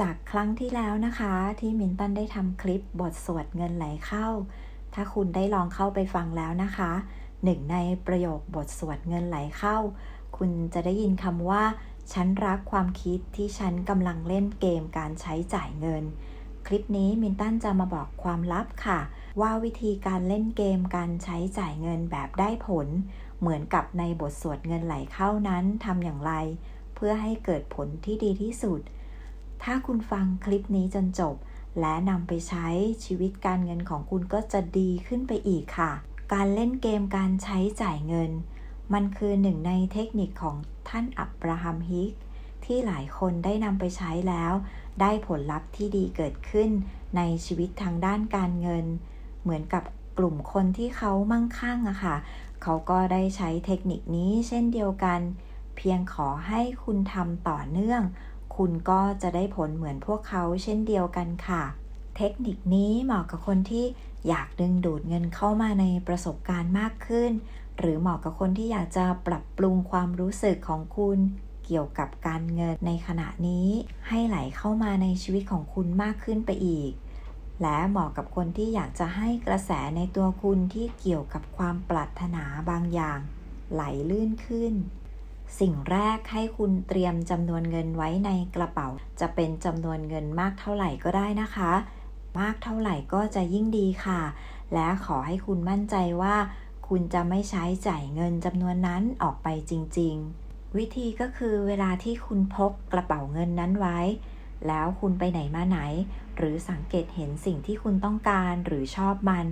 จากครั้งที่แล้วนะคะ ที่มินตันได้ทำคลิปบทสวดเงินไหลเข้า ถ้าคุณได้ลองเข้าไปฟังแล้วนะคะหนึ่งในประโยคบทสวดเงินไหลเข้า คุณจะได้ยินคำว่า ฉันรักความคิดที่ฉันกำลังเล่นเกมการใช้จ่ายเงิน คลิปนี้มินตันจะมาบอกความลับค่ะ ว่าวิธีการเล่นเกมการใช้จ่ายเงินแบบได้ผล เหมือนกับในบทสวดเงินไหลเข้านั้นทำอย่างไร เพื่อให้เกิดผลที่ดีที่สุด ถ้าคุณฟังคลิปนี้จนจบ และนำไปใช้ชีวิตการเงินของคุณก็จะดีขึ้นไปอีกค่ะ การเล่นเกมการใช้จ่ายเงิน มันคือหนึ่งในเทคนิคของท่านอับราฮัมฮิกที่หลายคนได้นำไปใช้แล้ว ได้ผลลัพธ์ที่ดีเกิดขึ้นในชีวิตทางด้านการเงิน เหมือนกับกลุ่มคนที่เขามั่งคั่งอะค่ะ เขาก็ได้ใช้เทคนิคนี้เช่นเดียวกัน เพียงขอให้คุณทำต่อเนื่อง คุณก็จะได้ผลเหมือนพวกเขาเช่นเดียวกันค่ะ เทคนิคนี้เหมาะกับคนที่อยากดึงดูดเงินเข้ามาในประสบการณ์มากขึ้น หรือเหมาะกับคนที่อยากจะปรับปรุงความรู้สึกของคุณเกี่ยวกับการเงินในขณะนี้ ให้ไหลเข้ามาในชีวิตของคุณมากขึ้นไปอีก และเหมาะกับคนที่อยากจะให้กระแสในตัวคุณที่เกี่ยวกับความปรารถนาบางอย่าง ไหลลื่นขึ้น สิ่งแรกให้คุณเตรียมจำนวนเงินไว้ในกระเป๋า จะเป็นจำนวนเงินมากเท่าไหร่ก็ได้นะคะ มากเท่าไหร่ก็จะยิ่งดีค่ะ และขอให้คุณมั่นใจว่า คุณจะไม่ใช้จ่ายเงินจำนวนนั้นออกไปจริง ๆ วิธีก็คือเวลาที่คุณพกกระเป๋าเงินนั้นไว้ แล้วคุณไปไหนมาไหน หรือสังเกตเห็นสิ่งที่คุณต้องการหรือชอบมัน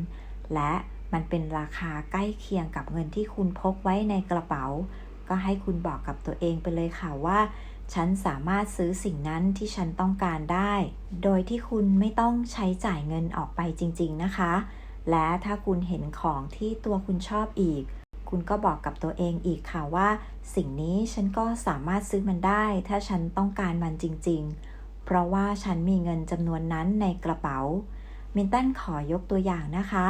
และมันเป็นราคาใกล้เคียงกับเงินที่คุณพกไว้ในกระเป๋า ก็ให้คุณบอกกับตัวเองไปเลยค่ะว่า ฉันสามารถซื้อสิ่งนั้นที่ฉันต้องการได้ โดยที่คุณไม่ต้องใช้จ่ายเงินออกไปจริง ๆนะคะ และถ้าคุณเห็นของที่ตัวคุณชอบอีก คุณก็บอกกับตัวเองอีกค่ะว่า สิ่งนี้ฉันก็สามารถซื้อมันได้ ถ้าฉันต้องการมันจริง ๆ เพราะว่าฉันมีเงินจำนวนนั้นในกระเป๋ามินตันขอยกตัวอย่างนะคะ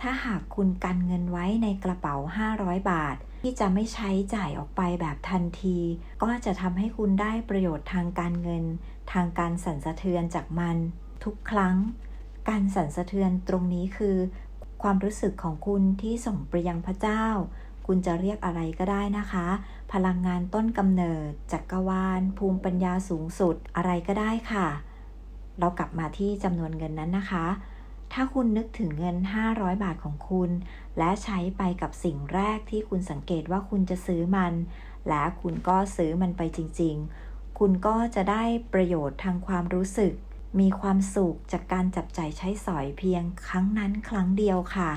ถ้าหากคุณกันเงินไว้ในกระเป๋า 500 บาท ที่จะไม่ใช้จ่ายออกไปแบบทันที ก็จะทำให้คุณได้ประโยชน์ทางการเงิน ทางการสั่นสะเทือนจากมัน ทุกครั้ง การสั่นสะเทือนตรงนี้คือ ความรู้สึกของคุณที่ส่งไปยังพระเจ้า คุณจะเรียกอะไรก็ได้นะคะ พลังงานต้นกำเนิด จักรวาล ภูมิปัญญาสูงสุดอะไรก็ได้ค่ะ เรากลับมาที่จำนวนเงินนั้นนะคะ ถ้าคุณนึกถึงเงิน 500 บาทของคุณ และใช้ไปกับสิ่งแรกที่คุณสังเกตว่าคุณจะซื้อมัน และคุณก็ซื้อมันไปจริง ๆ คุณก็จะได้ประโยชน์ทางความรู้สึก มีความสุขจากการจับจ่ายใช้สอยเพียงครั้งนั้นครั้งเดียวค่ะ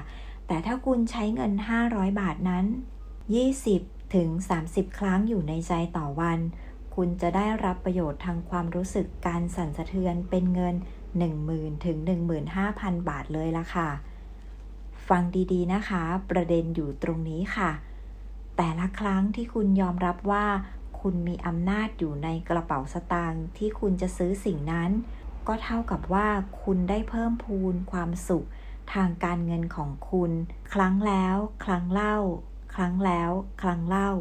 แต่ถ้าคุณใช้เงิน 500 บาทนั้น 20 ถึง 30 ครั้งอยู่ในใจต่อวัน คุณจะได้รับประโยชน์ทางความรู้สึกการสั่นสะเทือนเป็นเงิน 10,000ถึง15,000 บาทเลยละค่ะ ฟังดีๆนะคะ ประเด็นอยู่ตรงนี้ค่ะ แต่ละครั้งที่คุณยอมรับว่า คุณมีอำนาจอยู่ในกระเป๋าสตางค์ที่คุณจะซื้อสิ่งนั้น ก็เท่ากับว่าคุณได้เพิ่มพูนความสุขทางการเงินของคุณ ครั้งแล้ว ครั้งเล่า ครั้งแล้ว ครั้งเล่า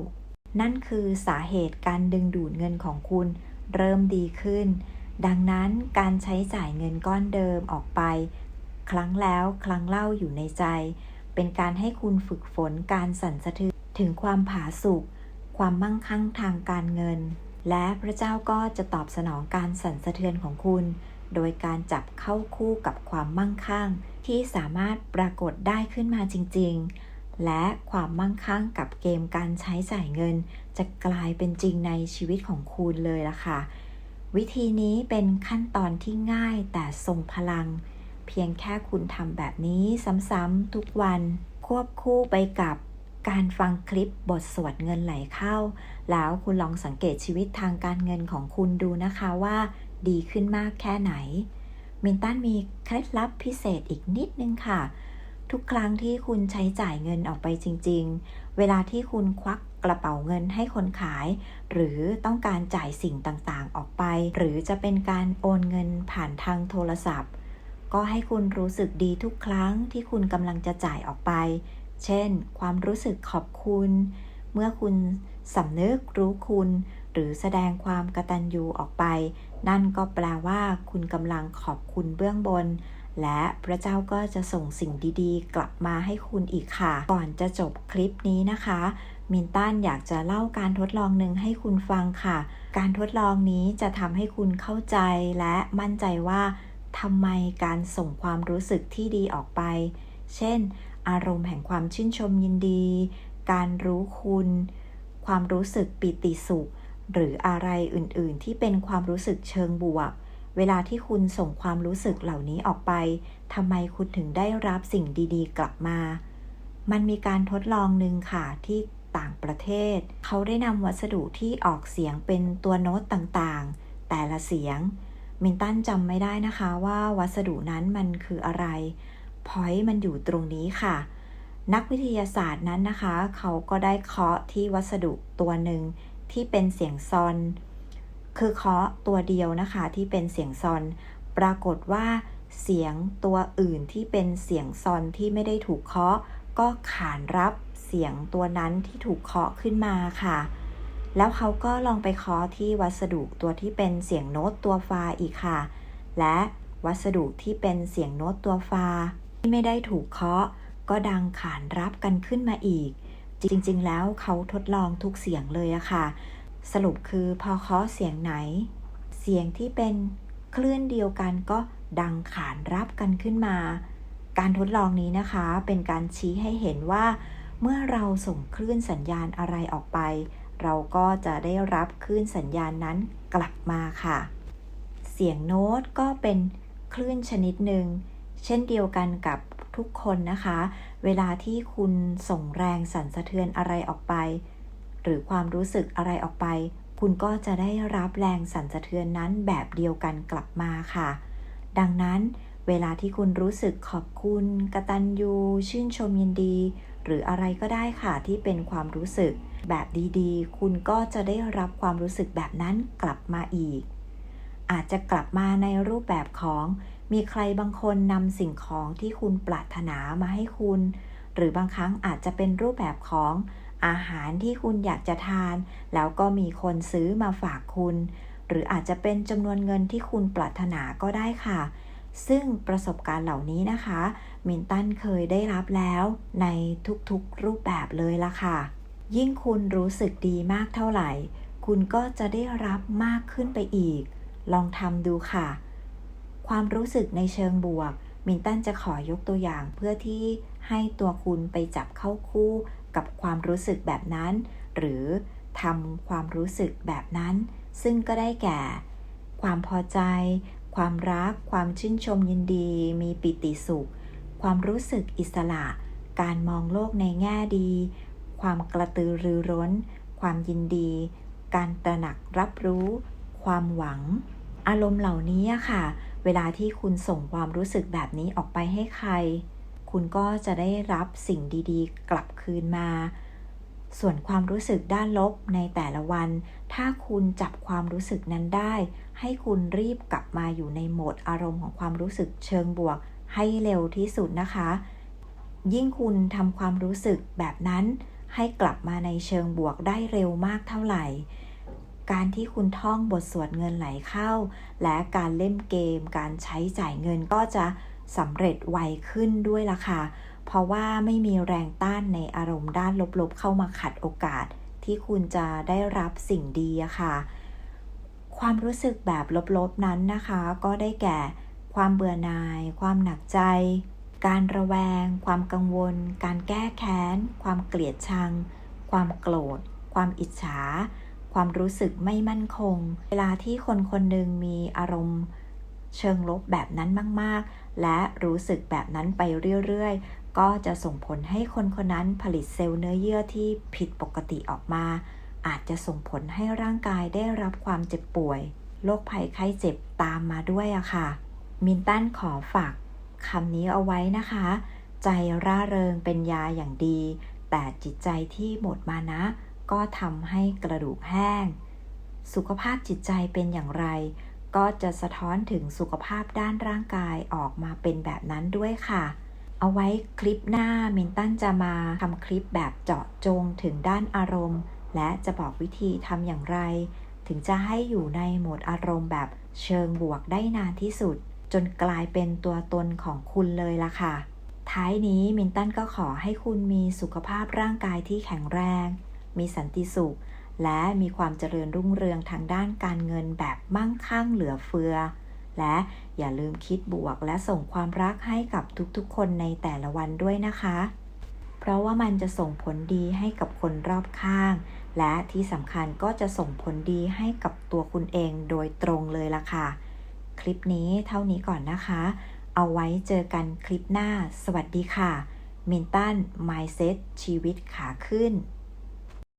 นั่นคือสาเหตุการดึงดูดเงินของคุณ เริ่มดีขึ้น ดังนั้นการใช้จ่ายเงินก้อนเดิมออกไป ครั้งแล้วครั้งเล่าอยู่ในใจ เป็นการให้คุณฝึกฝนการสั่นสะเทือนถึงความผาสุกความมั่งคั่งทางการเงิน และพระเจ้าก็จะตอบสนองการสั่นสะเทือนของคุณ โดยการจับเข้าคู่กับความมั่งคั่ง ที่สามารถปรากฏได้ขึ้นมาจริง ๆ และความมั่งคั่งกับเกมการใช้จ่ายเงิน จะกลายเป็นจริงในชีวิตของคุณเลยล่ะค่ะ วิธีนี้เป็นขั้นตอนที่ง่ายแต่ทรงพลัง เพียงแค่คุณทำแบบนี้ซ้ำๆทุกวันควบคู่ไปกับการฟังคลิปบทสวดเงินไหลเข้า แล้วคุณลองสังเกตชีวิตทางการเงินของคุณดูนะคะว่าดีขึ้นมากแค่ไหน มินตันมีเคล็ดลับพิเศษอีกนิดนึงค่ะ ทุกครั้งที่คุณใช้จ่ายเงินออกไปจริง ๆ เวลาที่คุณควัก กระเป๋าเงินให้คนขาย หรือต้องการจ่ายสิ่งต่างๆ ออกไป หรือจะเป็นการโอนเงินผ่านทางโทรศัพท์ ก็ให้คุณรู้สึกดีทุกครั้งที่คุณกำลังจะจ่ายออกไป เช่น ความรู้สึกขอบคุณ เมื่อคุณสำนึกรู้คุณ หรือแสดงความกตัญญูออกไป นั่นก็แปลว่า คุณกำลังขอบคุณเบื้องบนและพระเจ้าก็จะส่งสิ่งดีๆ กลับมาให้คุณอีกค่ะ ก่อนจะจบคลิปนี้นะคะ มินตันอยากจะเล่าการทดลองหนึ่งให้คุณฟังค่ะ การทดลองนี้จะทำให้คุณเข้าใจและมั่นใจว่าทำไมการส่งความรู้สึกที่ดีออกไป เช่น อารมณ์แห่งความชื่นชมยินดี การรู้คุณ ความรู้สึกปิติสุข หรืออะไรอื่นๆ ที่เป็นความรู้สึกเชิงบวก เวลาที่คุณส่งความรู้สึกเหล่านี้ออกไปทำไมคุณถึงได้รับสิ่งดีๆ กลับมา มันมีการทดลองหนึ่งค่ะที่ ต่างประเทศ เขาได้นำวัสดุที่ออกเสียงเป็นตัวโน้ตต่างๆ แต่ละเสียง มินตันจำไม่ได้นะคะว่าวัสดุนั้นมันคืออะไรพอยต์มันอยู่ตรงนี้ค่ะ นักวิทยาศาสตร์นั้นนะคะ เขาก็ได้เคาะที่วัสดุตัวหนึ่งที่เป็นเสียงซอน คือเคาะตัวเดียวนะคะที่เป็นเสียงซอน ปรากฏว่าเสียงตัวอื่นที่เป็นเสียงซอนที่ไม่ได้ถูกเคาะก็ขานรับ เสียงตัวนั้นที่ถูกเคาะขึ้นมาค่ะ แล้วเขาก็ลองไปเคาะที่วัสดุตัวที่เป็นเสียงโน้ตตัวฟาอีกค่ะ และวัสดุที่เป็นเสียงโน้ตตัวฟา ที่ไม่ได้ถูกเคาะ ก็ดังขานรับกันขึ้นมาอีก จริงๆ แล้วเขาทดลองทุกเสียงเลยอะค่ะ สรุปคือพอเคาะเสียงไหน เสียงที่เป็นคลื่นเดียวกันก็ดังขานรับกันขึ้นมา การทดลองนี้นะคะ เป็นการชี้ให้เห็นว่า เมื่อเราส่งคลื่นสัญญาณอะไรออกไป เราก็จะได้รับคลื่นสัญญาณนั้นกลับมาค่ะ เสียงโน้ตก็เป็นคลื่นชนิดหนึ่ง เช่นเดียวกันกับทุกคนนะคะ เวลาที่คุณส่งแรงสั่นสะเทือนอะไรออกไป หรือความรู้สึกอะไรออกไป คุณก็จะได้รับแรงสั่นสะเทือนนั้นแบบเดียวกันกลับมาค่ะ ดังนั้น เวลาที่คุณรู้สึกขอบคุณ กตัญญูชื่นชมยินดี หรืออะไรก็ได้ค่ะที่เป็นความรู้สึกแบบดีๆ คุณก็จะได้รับความรู้สึกแบบนั้นกลับมาอีก อาจจะกลับมาในรูปแบบของ มีใครบางคนนำสิ่งของที่คุณปรารถนามาให้คุณ หรือบางครั้งอาจจะเป็นรูปแบบของอาหารที่คุณอยากจะทาน แล้วก็มีคนซื้อมาฝากคุณ หรืออาจจะเป็นจำนวนเงินที่คุณปรารถนาก็ได้ค่ะ ซึ่งประสบการณ์เหล่านี้นะคะ มินตันเคยได้รับแล้วในทุกๆรูปแบบเลยละค่ะ ยิ่งคุณรู้สึกดีมากเท่าไหร่ คุณก็จะได้รับมากขึ้นไปอีก ลองทำดูค่ะ ความรู้สึกในเชิงบวก มินตันจะขอยกตัวอย่างเพื่อที่ให้ตัวคุณไปจับเข้าคู่กับความรู้สึกแบบนั้น หรือทำความรู้สึกแบบนั้น ซึ่งก็ได้แก่ ความพอใจ ความรัก ความชื่นชมยินดี มีปิติสุข ความรู้สึกอิสระ การมองโลกในแง่ดี ความกระตือรือร้น ความยินดี การตระหนักรับรู้ ความหวัง อารมณ์เหล่านี้ค่ะ เวลาที่คุณส่งความรู้สึกแบบนี้ออกไปให้ใคร คุณก็จะได้รับสิ่งดีๆ กลับคืนมา ส่วนความรู้สึกด้านลบในแต่ละวัน ถ้าคุณจับความรู้สึกนั้นได้ ให้คุณรีบกลับมาอยู่ในโหมดอารมณ์ของความรู้สึกเชิงบวก ให้เร็วที่สุดนะคะ ยิ่งคุณทำความรู้สึกแบบนั้น ให้กลับมาในเชิงบวกได้เร็วมากเท่าไหร่ การที่คุณท่องบทสวดเงินไหลเข้า และการเล่นเกม การใช้จ่ายเงินก็จะสำเร็จไวขึ้นด้วยล่ะค่ะ เพราะว่าไม่มีแรงต้านในอารมณ์ด้านลบๆ เข้ามาขัดโอกาสที่คุณจะได้รับสิ่งดีอะค่ะ ความรู้สึกแบบลบๆนั้นนะคะ ก็ได้แก่ความเบื่อหน่าย ความหนักใจ การระแวง ความกังวล การแก้แค้น ความเกลียดชัง ความโกรธ ความอิจฉา ความรู้สึกไม่มั่นคง เวลาที่คนคนหนึ่งมีอารมณ์เชิงลบแบบนั้นมาก ๆ และรู้สึกแบบนั้นไปเรื่อย ๆ ก็จะส่งผลให้คนคนนั้นผลิตเซลล์เนื้อเยื่อที่ผิดปกติออกมา อาจจะส่งผลให้ร่างกายได้รับความเจ็บป่วย โรคภัยไข้เจ็บตามมาด้วยอะค่ะ มินตันขอฝากคำนี้เอาไว้นะคะ ใจร่าเริงเป็นยาอย่างดี แต่จิตใจที่หมดมานะ ก็ทำให้กระดูกแห้ง สุขภาพจิตใจเป็นอย่างไร ก็จะสะท้อนถึงสุขภาพด้านร่างกายออกมาเป็นแบบนั้นด้วยค่ะ เอาไว้คลิปหน้ามินตันจะมาทำคลิปแบบเจาะจงถึงด้านอารมณ์ และจะบอกวิธีทำอย่างไร ถึงจะให้อยู่ในโหมดอารมณ์แบบเชิงบวกได้นานที่สุด จนกลายเป็นตัวตนของคุณเลยล่ะค่ะ ท้ายนี้มินตันก็ขอให้คุณมีสุขภาพร่างกายที่แข็งแรง มีสันติสุข และมีความเจริญรุ่งเรืองทางด้านการเงินแบบมั่งคั่งเหลือเฟือ และอย่าลืมคิดบวกและส่งความรักให้กับทุกๆ คนในแต่ละวันด้วยนะคะ เพราะว่ามันจะส่งผลดีให้กับคนรอบข้าง และที่สำคัญก็จะส่งผลดีให้กับตัวคุณเองโดยตรงเลยล่ะค่ะ คลิปนี้เท่านี้ก่อนนะคะ เอาไว้เจอกันคลิปหน้า สวัสดีค่ะ มินตัน Mindset ชีวิตขาขึ้น